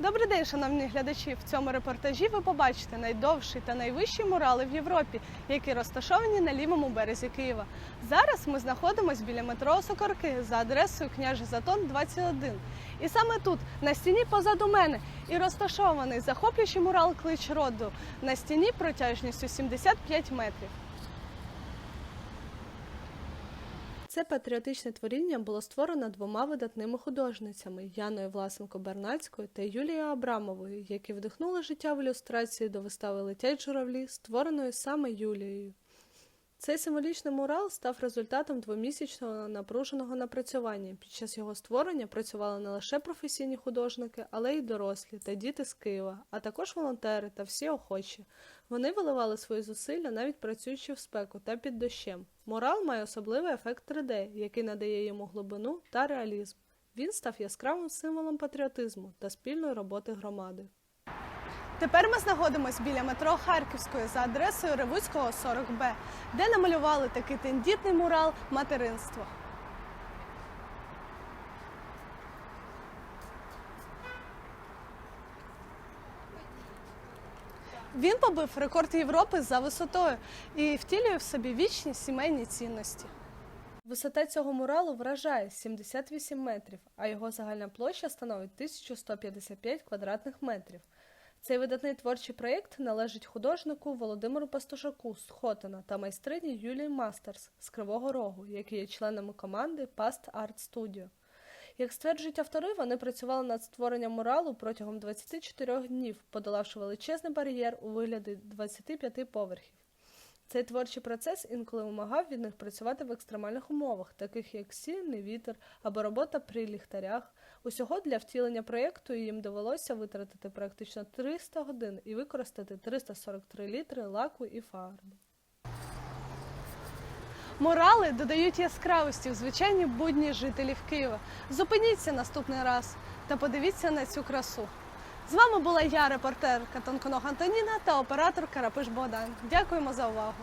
Добрий день, шановні глядачі. В цьому репортажі ви побачите найдовший та найвищий мурали в Європі, які розташовані на лівому березі Києва. Зараз ми знаходимося біля метро Сокорки за адресою княжий Затон 21. І саме тут, на стіні позаду мене, і розташований захоплюючий мурал Клич роду на стіні протяжністю 75 метрів. Це патріотичне творіння було створено двома видатними художницями Яною Власенко Бернацькою та Юлією Абрамовою, які вдихнули життя в ілюстрації до вистави Летять журавлі, створеної саме Юлією. Цей символічний мурал став результатом двомісячного напруженого напрацювання. Під час його створення працювали не лише професійні художники, але й дорослі та діти з Києва, а також волонтери та всі охочі. Вони виливали свої зусилля, навіть працюючи в спеку та під дощем. Мурал має особливий ефект 3D, який надає йому глибину та реалізм. Він став яскравим символом патріотизму та спільної роботи громади. Тепер ми знаходимося біля метро Харківської за адресою Ревуцького 40Б, де намалювали такий тендітний мурал материнство. Він побив рекорд Європи за висотою і втілює в собі вічні сімейні цінності. Висота цього муралу вражає 78 метрів, а його загальна площа становить 1155 квадратних метрів. Цей видатний творчий проєкт належить художнику Володимиру Пастушаку з Хотина та майстрині Юлії Мастерс з Кривого Рогу, які є членами команди Past Art Studio. Як стверджують автори, вони працювали над створенням муралу протягом 24 днів, подолавши величезний бар'єр у вигляді 25 поверхів. Цей творчий процес інколи вимагав від них працювати в екстремальних умовах, таких як сильний вітер або робота при ліхтарях. Усього для втілення проєкту їм довелося витратити практично 300 годин і використати 343 літри лаку і фарби. Морали додають яскравості в звичайні будні жителів Києва. Зупиніться наступний раз та подивіться на цю красу. З вами була я, репортерка Тонконог Антоніна та оператор Карапиш Богдан. Дякуємо за увагу.